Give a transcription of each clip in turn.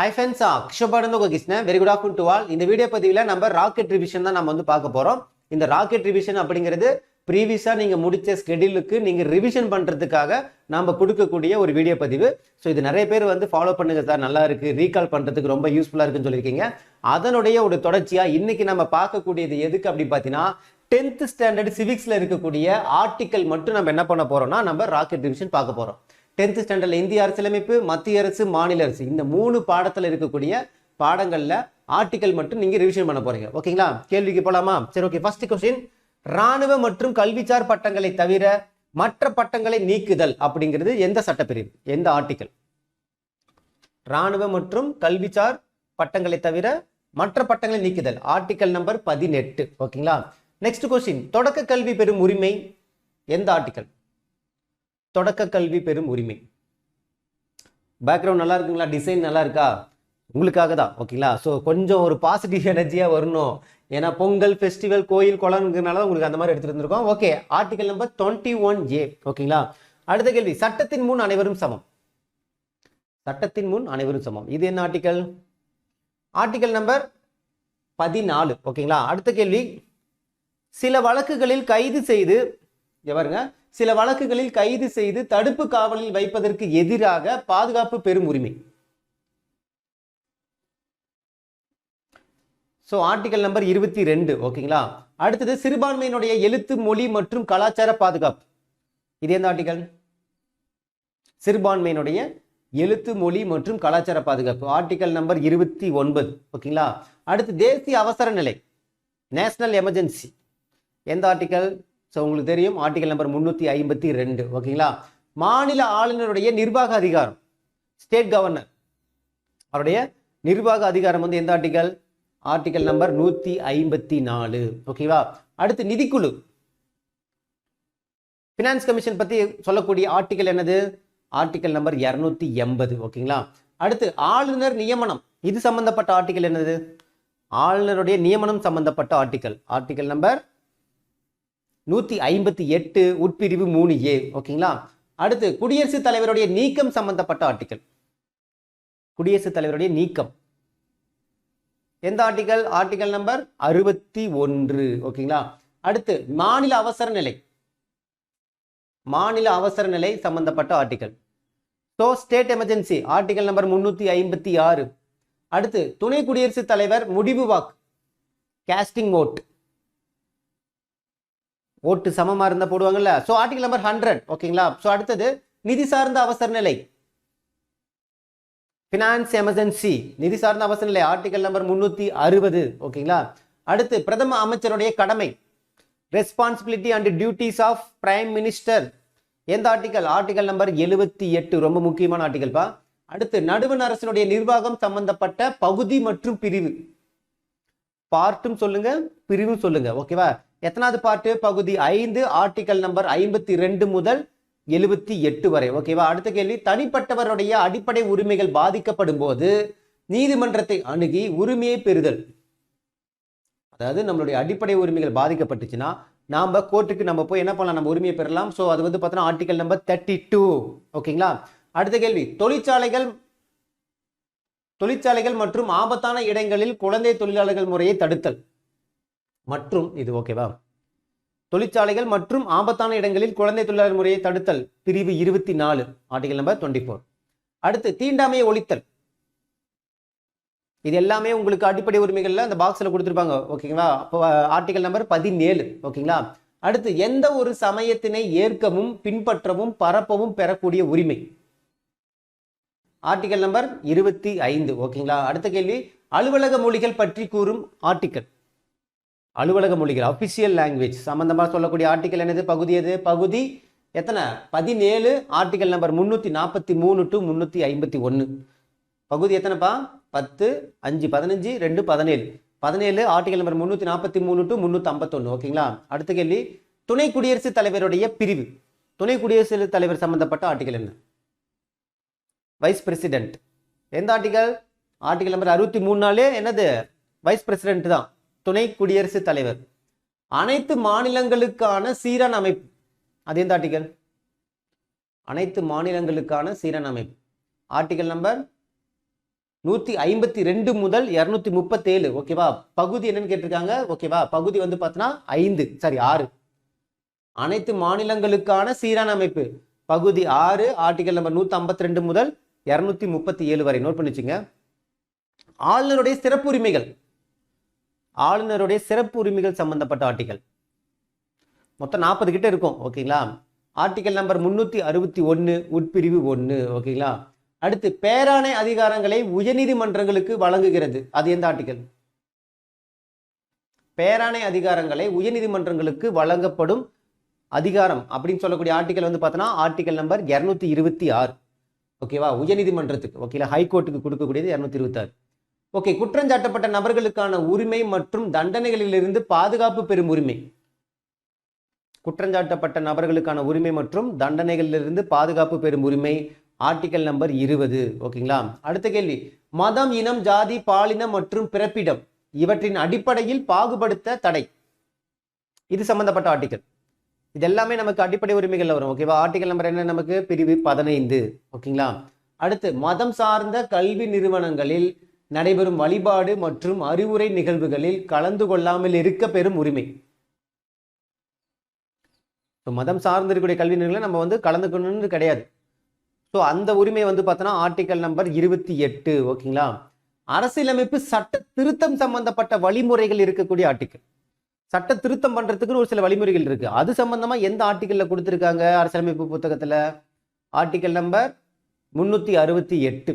High ஃபென்ஸா அக்ஷபாடன் உங்க Krishnan very good afternoon to all இந்த வீடியோ பதிவில் நம்ம ராக்கெட் ரிவிஷன் தான் நம்ம வந்து பார்க்க போகிறோம் இந்த ராக்கெட் ரிவிஷன் அப்படிங்கிறது ப்ரீவியஸாக நீங்கள் முடித்த ஸ்கெடியூலுக்கு நீங்கள் ரிவிஷன் பண்ணுறதுக்காக நாம் கொடுக்கக்கூடிய ஒரு வீடியோ பதிவு. ஸோ இது நிறைய பேர் வந்து ஃபாலோ பண்ணுங்க சார் நல்லா இருக்குது ரீகால் பண்ணுறதுக்கு ரொம்ப யூஸ்ஃபுல்லாக இருக்குன்னு சொல்லியிருக்கீங்க. அதனுடைய ஒரு தொடர்ச்சியாக இன்றைக்கி நம்ம பார்க்கக்கூடியது எதுக்கு அப்படி பார்த்தீங்கன்னா டென்த் ஸ்டாண்டர்ட் சிவிக்ஸில் இருக்கக்கூடிய ஆர்டிக்கல் மட்டும் நம்ம என்ன பண்ண போகிறோம்னா நம்ம ராக்கெட் ரிவிஷன் பார்க்க போகிறோம் டென்த்து ஸ்டாண்டர்டில் இந்திய அரசியலமைப்பு மத்திய அரசு மாநில அரசு. இந்த மூணு பாடத்தில் இருக்கக்கூடிய பாடங்களில் ஆர்டிக்கல் மட்டும் நீங்கள் ரிவிஷன் பண்ண போகிறீங்க ஓகேங்களா? கேள்விக்கு போகலாமா சரி ஓகே ஃபர்ஸ்ட் கொஸ்டின் ராணுவ மற்றும் கல்விசார் பட்டங்களை தவிர மற்ற பட்டங்களை நீக்குதல் அப்படிங்கிறது எந்த சட்டப்பிரிவு? எந்த ஆர்டிக்கல் இராணுவ மற்றும் கல்விசார் பட்டங்களை தவிர மற்ற பட்டங்களை நீக்குதல். ஆர்டிக்கல் நம்பர் பதினெட்டு. ஓகேங்களா? நெக்ஸ்ட் கொஸ்டின் தொடக்க கல்வி பெறும் உரிமை எந்த ஆர்டிக்கல் தொடக்க கல்வி பெறும் உரிமை. பேக்ரவுண்ட் நல்லா இருக்குங்களா டிசைன் நல்லா இருக்கா உங்களுக்காக தான் ஓகேங்களா ஸோ கொஞ்சம் ஒரு பாசிட்டிவ் எனர்ஜியாக வரணும். ஏன்னா பொங்கல் ஃபெஸ்டிவல் கோயில் குளம்ங்கிறனால உங்களுக்கு அந்த மாதிரி எடுத்துகிட்டு இருந்திருக்கோம் okay article number twenty one A ஓகேங்களா அடுத்த கேள்வி. சட்டத்தின் முன் அனைவரும் சமம். சட்டத்தின் முன் அனைவரும் சமம். இது என்ன ஆர்டிக்கல் ஆர்டிக்கல் நம்பர் பதினாலு. ஓகேங்களா அடுத்த கேள்வி. சில வழக்குகளில் கைது செய்து எவருங்க சில வழக்குகளில் கைது செய்து தடுப்பு காவலில் வைப்பதற்கு எதிராக பாதுகாப்பு பெறும் உரிமை. ஸோ ஆர்டிகல் நம்பர் இருபத்தி ரெண்டு ஓகேங்களா அடுத்தது சிறுபான்மையினுடைய எழுத்து மொழி மற்றும் கலாச்சார பாதுகாப்பு. இது எந்த ஆர்டிகல் சிறுபான்மையினுடைய எழுத்து மொழி மற்றும் கலாச்சார பாதுகாப்பு. ஆர்டிகல் நம்பர் இருபத்தி ஒன்பது ஓகேங்களா அடுத்து தேசிய அவசர நிலை நேஷனல் எமர்ஜென்சி எந்த ஆர்டிகல் ஸோ உங்களுக்கு தெரியும் ஆர்டிகல் நம்பர் முந்நூற்றி ஐம்பத்தி ரெண்டு ஓகேங்களா மாநில ஆளுநருடைய நிர்வாக அதிகாரம் ஸ்டேட் கவர்னர் அவருடைய நிர்வாக அதிகாரம் வந்து எந்த ஆர்டிகல் ஆர்டிகல் நம்பர் நூற்றி ஐம்பத்தி நாலு ஓகேவா அடுத்து நிதிக்குழு. ஃபினான்ஸ் கமிஷன் பற்றி சொல்லக்கூடிய ஆர்டிகல் என்னது? ஆர்டிகல் நம்பர் இரநூத்தி எண்பது ஓகேங்களா அடுத்து ஆளுநர் நியமனம் இது சம்பந்தப்பட்ட ஆர்டிகல் என்னது? ஆளுநருடைய நியமனம் சம்பந்தப்பட்ட ஆர்டிகல் ஆர்டிகல் நம்பர் நூத்தி ஐம்பத்தி எட்டு உட்பிரிவு மூணு ஏ. ஓகேங்களா? அடுத்து குடியரசுத் தலைவருடைய நீக்கம் சம்பந்தப்பட்ட ஆர்டிக்கல். குடியரசுத் தலைவருடைய நீக்கம். எந்த ஆர்டிக்கல்? ஆர்டிக்கல் நம்பர் அறுபத்தி ஒன்று. ஓகேங்களா? அடுத்து மாநில அவசர நிலை மாநில அவசர நிலை சம்பந்தப்பட்ட article. So state emergency article number முன்னூத்தி ஐம்பத்தி ஆறு. அடுத்து துணை குடியரசுத் தலைவர் முடிவு வாக்கு. கேஸ்டிங் ஓட் ஓட்டு சமமா இருந்தா போடுவாங்கல்ல? ஸோ ஆர்டிகல் நம்பர் ஹண்ட்ரட் ஓகேங்களா? ஸோ அடுத்தது நிதி சார்ந்த அவசர நிலை பினான்ஸ் எமர்ஜென்சி நிதி சார்ந்த அவசர நிலை ஆர்டிகல் நம்பர் முன்னூத்தி அறுபது ஓகேங்களா? அடுத்து பிரதம அமைச்சருடைய கடமை. Responsibility and duties of prime minister எந்த ஆர்டிகல் ஆர்டிகல் நம்பர் எழுபத்தி எட்டு ரொம்ப முக்கியமான ஆர்டிகல் பா. அடுத்து நடுவண் அரசினுடைய நிர்வாகம் சம்பந்தப்பட்ட பகுதி மற்றும் பிரிவு. பார்ட்டும் சொல்லுங்க பிரிவும் சொல்லுங்க ஓகேவா? எத்தனாவது பாட்டு பகுதி ஐந்து ஆர்டிகல் நம்பர் ஐம்பத்தி ரெண்டு முதல் எழுபத்தி எட்டு வரை. ஓகேவா அடுத்த கேள்வி. தனிப்பட்டவருடைய அடிப்படை உரிமைகள் பாதிக்கப்படும் போது நீதிமன்றத்தை அணுகி உரிமையை பெறுதல். அதாவது நம்மளுடைய அடிப்படை உரிமைகள் பாதிக்கப்பட்டுச்சுன்னா நாம் கோர்ட்டுக்கு நம்ம போய் என்ன பண்ணலாம்? நம்ம உரிமையை பெறலாம். ஸோ அது வந்து பார்த்தோன்னா ஆர்டிகல் நம்பர் தேர்ட்டி டூ ஓகேங்களா அடுத்த கேள்வி. தொழிற்சாலைகள் தொழிற்சாலைகள் மற்றும் ஆபத்தான இடங்களில் குழந்தை தொழிலாளர்கள் முறையை தடுத்தல். மற்றும் இது ஓகேவா தொழிற்சாலைகள் மற்றும் ஆபத்தான இடங்களில் குழந்தை தொழிலாளர் முறையை தடுத்தல் பிரிவு இருபத்தி நாலு ஆர்டிகல் நம்பர் டுவெண்ட்டி ஃபோர் அடுத்து தீண்டாமையை ஒழித்தல். இது எல்லாமே உங்களுக்கு அடிப்படை உரிமைகள்ல அந்த பாக்ஸ்ல கொடுத்துருப்பாங்க ஓகேங்களா அப்போ ஆர்டிகல் நம்பர் பதினேழு ஓகேங்களா அடுத்து எந்த ஒரு சமயத்தினை ஏற்கவும் பின்பற்றவும் பரப்பவும் பெறக்கூடிய உரிமை? ஆர்டிகல் நம்பர் இருபத்தி ஐந்து ஓகேங்களா அடுத்த கேள்வி அலுவலக மொழிகள் பற்றி கூறும் ஆர்டிக்கல் அலுவலக மொழிகள் அஃபிஷியல் லாங்குவேஜ் சம்மந்தமாக சொல்லக்கூடிய ஆர்டிக்கல் என்னது? பகுதி எது? பகுதி எத்தனை? பதினேழு ஆர்டிக்கல் நம்பர் முந்நூற்றி நாற்பத்தி மூணு டு முந்நூற்றி ஐம்பத்தி ஒன்று பகுதி எத்தனைப்பா? பத்து அஞ்சு பதினஞ்சு ரெண்டு பதினேழு. பதினேழு ஆர்டிகல் நம்பர் முந்நூற்றி நாற்பத்தி மூணு டு முந்நூற்றி ஐம்பத்தொன்று ஓகேங்களா அடுத்த கேள்வி. துணை குடியரசுத் தலைவருடைய பிரிவு. துணை குடியரசுத் தலைவர் சம்பந்தப்பட்ட ஆர்டிகல் என்ன? வைஸ் பிரசிடென்ட் எந்த ஆர்டிகல் ஆர்டிகல் நம்பர் அறுபத்தி மூணு நாளே என்னது? வைஸ் பிரசிடென்ட் தான். துணை குடியரசுத் தலைவர். அனைத்து மாநிலங்களுக்கான சீரான அமைப்பு. அது எந்த ஆர்டிகல் அனைத்து மாநிலங்களுக்கான சீரான அமைப்பு. ஆர்டிகல் நம்பர் நூத்தி ஐம்பத்தி ரெண்டு முதல் இருநூத்தி முப்பத்தேழு. ஓகேவா பகுதி என்னன்னு கேட்டிருக்காங்க? ஓகேவா பகுதி வந்து பார்த்தோன்னா ஐந்து. சாரி ஆறு. அனைத்து மாநிலங்களுக்கான சீரான அமைப்பு. பகுதி ஆறு ஆர்டிகல் நம்பர் நூத்தி ஐம்பத்தி ரெண்டு முதல் இருநூத்தி முப்பத்தி ஏழு வரை. நோட் பண்ணிச்சுங்க. ஆளுநருடைய சிறப்பு உரிமைகள் ஆளுநருடைய சிறப்பு உரிமைகள் சம்பந்தப்பட்ட ஆர்டிகல் மொத்தம் நாற்பது கிட்ட இருக்கும் ஓகேங்களா? ஆர்டிகல் நம்பர் முன்னூற்றி அறுபத்தி ஒன்று உட்பிரிவு ஒன்று ஓகேங்களா? அடுத்து பேராணை அதிகாரங்களை உயர்நீதிமன்றங்களுக்கு வழங்குகிறது. அது எந்த ஆர்டிகல்? பேராணை அதிகாரங்களை உயர்நீதிமன்றங்களுக்கு வழங்கப்படும் அதிகாரம் அப்படின்னு சொல்லக்கூடிய ஆர்டிகல் வந்து பார்த்தோன்னா ஆர்டிகல் நம்பர் இரநூத்தி இருபத்தி ஆறு. ஓகேவா? உயர்நீதிமன்றத்துக்கு ஓகேங்களா? ஹைகோர்ட்டுக்கு கொடுக்கக்கூடியது இரநூத்தி இருபத்தாறு ஓகே குற்றஞ்சாட்டப்பட்ட நபர்களுக்கான உரிமை மற்றும் தண்டனைகளிலிருந்து பாதுகாப்பு பெறும் உரிமை. குற்றஞ்சாட்டப்பட்ட நபர்களுக்கான உரிமை மற்றும் தண்டனைகளிலிருந்து பாதுகாப்பு பெறும் உரிமை ஆர்டிக்கல் நம்பர் இருபது. ஓகேங்களா? அடுத்த கேள்வி. மதம் இனம் ஜாதி பாலினம் மற்றும் பிறப்பிடம் இவற்றின் அடிப்படையில் பாகுபடுத்த தடை. இது சம்பந்தப்பட்ட ஆர்டிக்கல் இது எல்லாமே நமக்கு அடிப்படை உரிமைகள் வரும். ஓகேவா? ஆர்டிக்கல் நம்பர் என்ன நமக்கு? பிரிவு பதினைந்து. ஓகேங்களா? அடுத்து மதம் சார்ந்த கல்வி நிறுவனங்களில் நடைபெறும் வழிபாடு மற்றும் அறிவுரை நிகழ்வுகளில் கலந்து கொள்ளாமல் இருக்க பெறும் உரிமை. ஸோ மதம் சார்ந்து இருக்கக்கூடிய கல்வி நிறுவனங்களை நம்ம வந்து கலந்துக்கணும்னு கிடையாது. ஸோ அந்த உரிமை வந்து பார்த்தோன்னா ஆர்டிகல் நம்பர் இருபத்தி எட்டு ஓகேங்களா? அரசியலமைப்பு சட்ட திருத்தம் சம்பந்தப்பட்ட வழிமுறைகள் இருக்கக்கூடிய ஆர்டிக்கல் சட்ட திருத்தம் பண்ணுறதுக்குன்னு ஒரு சில வழிமுறைகள் இருக்குது அது சம்பந்தமா எந்த ஆர்டிக்கலில் கொடுத்துருக்காங்க அரசியலமைப்பு புத்தகத்தில்? ஆர்டிக்கல் நம்பர் முந்நூற்றி அறுபத்தி எட்டு.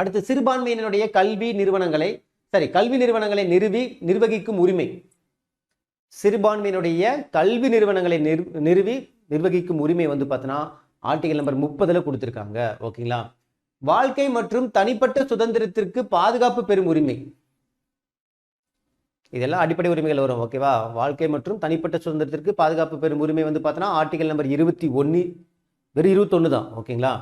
அடுத்து சிறுபான்மையினருடைய கல்வி நிறுவனங்களை சரி கல்வி நிறுவனங்களை நிறுவி நிர்வகிக்கும் உரிமை. சிறுபான்மையினுடைய கல்வி நிறுவனங்களை நிறு நிறுவி நிர்வகிக்கும் உரிமை வந்து பார்த்தோன்னா ஆர்டிகல் நம்பர் முப்பதுல கொடுத்துருக்காங்க. ஓகேங்களா? வாழ்க்கை மற்றும் தனிப்பட்ட சுதந்திரத்திற்கு பாதுகாப்பு பெறும் உரிமை. இதெல்லாம் அடிப்படை உரிமைகள் வரும் ஓகேவா? வாழ்க்கை மற்றும் தனிப்பட்ட சுதந்திரத்திற்கு பாதுகாப்பு பெறும் உரிமை வந்து பார்த்தோன்னா ஆர்டிகல் நம்பர் இருபத்தி ஒன்று வெறும் இருபத்தொன்று தான் ஓகேங்களா?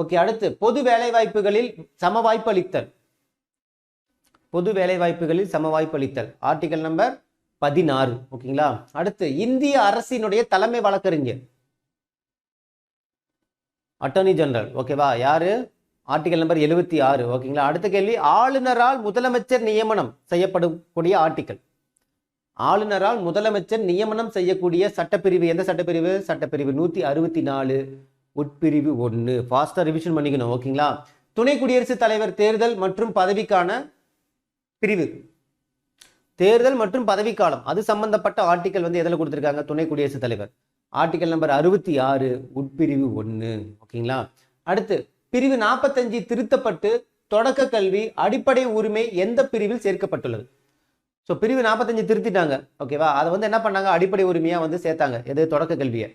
ஓகே அடுத்து பொது வேலைவாய்ப்புகளில் சம வாய்ப்பு அளித்தல் பொது வேலைவாய்ப்புகளில் சம வாய்ப்பு அளித்தல் ஆர்டிகல் நம்பர் பதினாறு ஓகேங்களா? அடுத்து இந்திய அரசினுடைய தலைமை வழக்கறிஞர். அட்டர்னி ஜெனரல் ஓகேவா? யாரு? ஆர்டிகல் நம்பர் எழுபத்தி ஆறு ஓகேங்களா? அடுத்த கேள்வி ஆளுநரால் முதலமைச்சர் நியமனம் செய்யப்படக்கூடிய ஆர்டிகல் ஆளுநரால் முதலமைச்சர் நியமனம் செய்யக்கூடிய சட்டப்பிரிவு எந்த சட்டப்பிரிவு? சட்டப்பிரிவு நூத்தி அறுபத்தி நாலு உட்பிரிவு ஒன்று ஃபாஸ்ட்டாக ரிவிஷன் பண்ணிக்கணும் ஓகேங்களா? துணை குடியரசுத் தலைவர் தேர்தல் மற்றும் பதவிக்கான பிரிவு. தேர்தல் மற்றும் பதவிக்காலம். அது சம்பந்தப்பட்ட ஆர்டிக்கல் வந்து எதில் கொடுத்துருக்காங்க? துணை குடியரசுத் தலைவர். ஆர்டிக்கல் நம்பர் அறுபத்தி ஆறு உட்பிரிவு ஒன்று ஓகேங்களா? அடுத்து பிரிவு நாற்பத்தஞ்சு திருத்தப்பட்டு தொடக்க கல்வி அடிப்படை உரிமை எந்த பிரிவில் சேர்க்கப்பட்டுள்ளது? ஸோ பிரிவு நாற்பத்தஞ்சு திருத்திட்டாங்க. ஓகேவா அதை வந்து என்ன பண்ணாங்க? அடிப்படை உரிமையாக வந்து சேர்த்தாங்க. எது? தொடக்க கல்வியை.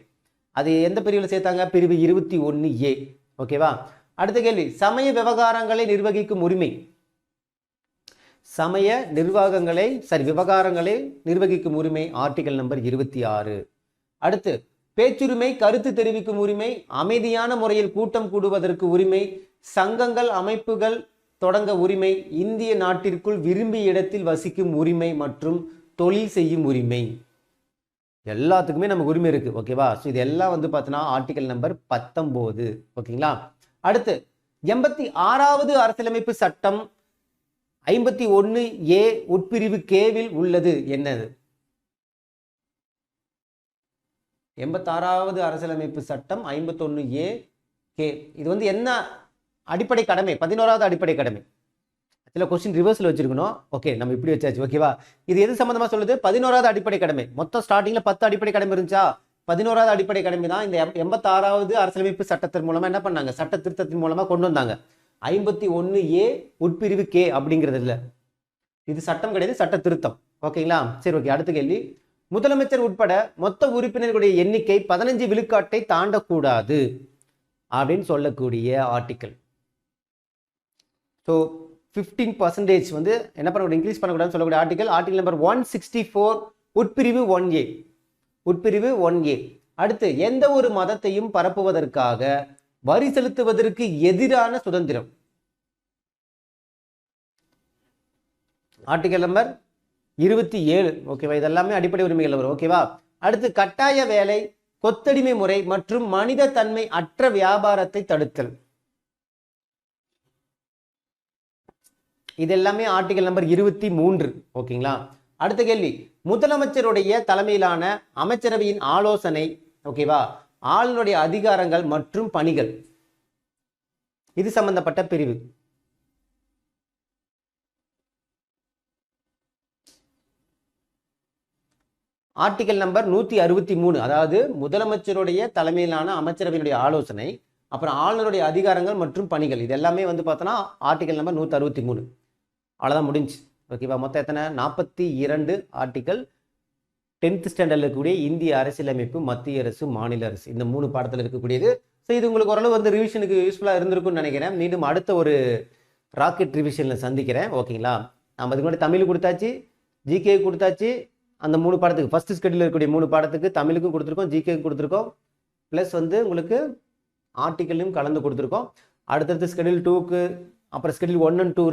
அது எந்த பிரிவில் சேர்த்தாங்க? பிரிவு இருபத்தி ஒன்று ஏ. ஓகேவா? அடுத்த கேள்வி. சமய விவகாரங்களை நிர்வகிக்கும் உரிமை. சமய நிர்வாகங்களை சரி விவகாரங்களை நிர்வகிக்கும் உரிமை ஆர்டிகல் நம்பர் இருபத்தி ஆறு. அடுத்து பேச்சுரிமை கருத்து தெரிவிக்கும் உரிமை அமைதியான முறையில் கூட்டம் கூடுவதற்கு உரிமை சங்கங்கள் அமைப்புகள் தொடங்க உரிமை இந்திய நாட்டிற்குள் விரும்பிய இடத்தில் வசிக்கும் உரிமை மற்றும் தொழில் செய்யும் உரிமை. எல்லாத்துக்குமே நமக்கு உரிமை இருக்கு ஓகேவா? ஸோ இது எல்லாம் வந்து பார்த்தோன்னா ஆர்டிகல் நம்பர் பத்தொம்போது ஓகேங்களா? அடுத்து எண்பத்தி ஆறாவது அரசியலமைப்பு சட்டம் ஐம்பத்தி ஒன்று ஏ உட்பிரிவு கேவில் உள்ளது. என்னது? எண்பத்தாறாவது அரசியலமைப்பு சட்டம் ஐம்பத்தொன்று ஏ கே இது வந்து என்ன அடிப்படை கடமை? பதினோராவது அடிப்படை கடமை. சில கொஸ்டின் ரிவர்ஸில் வச்சிருக்கணும். ஓகே நம்ம இப்படி வச்சாச்சு. ஓகேவா இது எது சம்மந்தமாக சொல்லுது? பதினோராவது அடிப்படை கடமை. மொத்தம் ஸ்டார்டிங்கில் பத்து அடிப்படை கடமை இருந்துச்சா? பதினோராவது அடிப்படை கடமை தான் இந்த எண்பத்தாறாவது அரசியலமைப்பு சட்டத்தின் மூலமாக என்ன பண்ணாங்க? சட்ட திருத்தத்தின் மூலமாக கொண்டு வந்தாங்க. ஐம்பத்தி ஒன்று ஏ உட்பிரிவு கே அப்படிங்கிறது இல்லை. இது சட்டம் கிடையாது சட்ட திருத்தம். ஓகேங்களா சரி ஓகே அடுத்த கேள்வி. முதலமைச்சர் உட்பட மொத்த உறுப்பினர்களுடைய எண்ணிக்கை பதினஞ்சு விழுக்காட்டை தாண்டக்கூடாது அப்படின்னு சொல்லக்கூடிய ஆர்டிக்கல் ஸோ ஃபிஃப்டீன் பர்சன்டேஜ் வந்து என்ன பண்ணக்கூடாது இன்க்ரீஸ் பண்ணக்கூடாதுன்னு சொல்லக்கூடிய article article number one sixty four உட்பிரிவு ஒன் ஏ உட்பிரிவு ஒன் ஏ அடுத்து எந்த ஒரு மதத்தையும் பரப்புவதற்காக வரி செலுத்துவதற்கு எதிரான சுதந்திரம். ஆர்டிகல் நம்பர் இருபத்தி ஏழு. ஓகேவா? இதெல்லாமே அடிப்படை உரிமைகள் வரும். ஓகேவா? அடுத்து கட்டாய வேலை கொத்தடிமை முறை மற்றும் மனித தன்மை அற்ற வியாபாரத்தை தடுத்தல். இது எல்லாமே ஆர்டிகல் நம்பர் இருபத்தி மூன்று ஓகேங்களா? அடுத்த கேள்வி. முதலமைச்சருடைய தலைமையிலான அமைச்சரவையின் ஆலோசனை ஓகேவா? ஆளுநருடைய அதிகாரங்கள் மற்றும் பணிகள். இது சம்பந்தப்பட்ட பிரிவு. ஆர்டிகல் நம்பர் நூற்றி அறுபத்தி மூணு அதாவது முதலமைச்சருடைய தலைமையிலான அமைச்சரவையினுடைய ஆலோசனை அப்புறம் ஆளுநருடைய அதிகாரங்கள் மற்றும் பணிகள். இது எல்லாமே வந்து பார்த்தோன்னா ஆர்டிகல் நம்பர் நூற்றி அறுபத்தி மூணு. அவ்வளோதான் முடிஞ்சு ஓகேவா மொத்தம் எத்தனை? நாற்பத்தி இரண்டு ஆர்டிக்கல் டென்த் ஸ்டாண்டர்டில் இருக்கக்கூடிய இந்திய அரசியலமைப்பு மத்திய அரசு மாநில அரசு. இந்த மூணு பாடத்தில் இருக்கக்கூடியது. ஸோ இது உங்களுக்கு ஓரளவு வந்து ரிவிஷனுக்கு யூஸ்ஃபுல்லாக இருந்திருக்கும்னு நினைக்கிறேன். மீண்டும் அடுத்த ஒரு ராக்கெட் ரிவிஷனில் சந்திக்கிறேன். ஓகேங்களா நம்ம அதுக்கு முன்னாடி தமிழ் கொடுத்தாச்சு ஜிகே கொடுத்தாச்சு. அந்த மூணு பாடத்துக்கு ஃபர்ஸ்ட் ஸ்கெடியூல் இருக்கக்கூடிய மூணு பாடத்துக்கு தமிழுக்கும் கொடுத்துருக்கோம் ஜிகேக்கும் கொடுத்துருக்கோம். ப்ளஸ் வந்து உங்களுக்கு ஆர்டிக்கலையும் கலந்து கொடுத்துருக்கோம். அடுத்தடுத்து ஸ்கெடியூல் டூக்கு அப்புறம் ஸ்கெடியூல் ஒன் அண்ட் டூ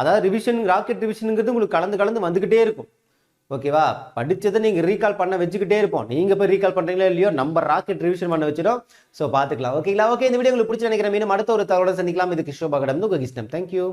அதாவது ரிவிஷன் ராக்கெட் ரிவிஷனுங்கிறது உங்களுக்கு கலந்து கலந்து வந்துக்கிட்டே இருக்கும். ஓகேவா படித்ததை நீங்கள் ரீகால் பண்ண வச்சுக்கிட்டே இருப்போம். நீங்கள் போய் ரீகால் பண்ணுறீங்களோ இல்லையோ நம்ம ராக்கெட் ரிவிஷன் பண்ண வச்சிடும் ஸோ பார்த்துக்கலாம். ஓகேங்களா ஓகே இந்த வீடியோ உங்களுக்கு பிடிச்சி நினைக்கிறேன். மீண்டும் அடுத்த ஒரு தகவலை சந்திக்கலாம். இது கிஷோபாகடம் உங்கள் கிருஷ்ணம். தேங்க்யூ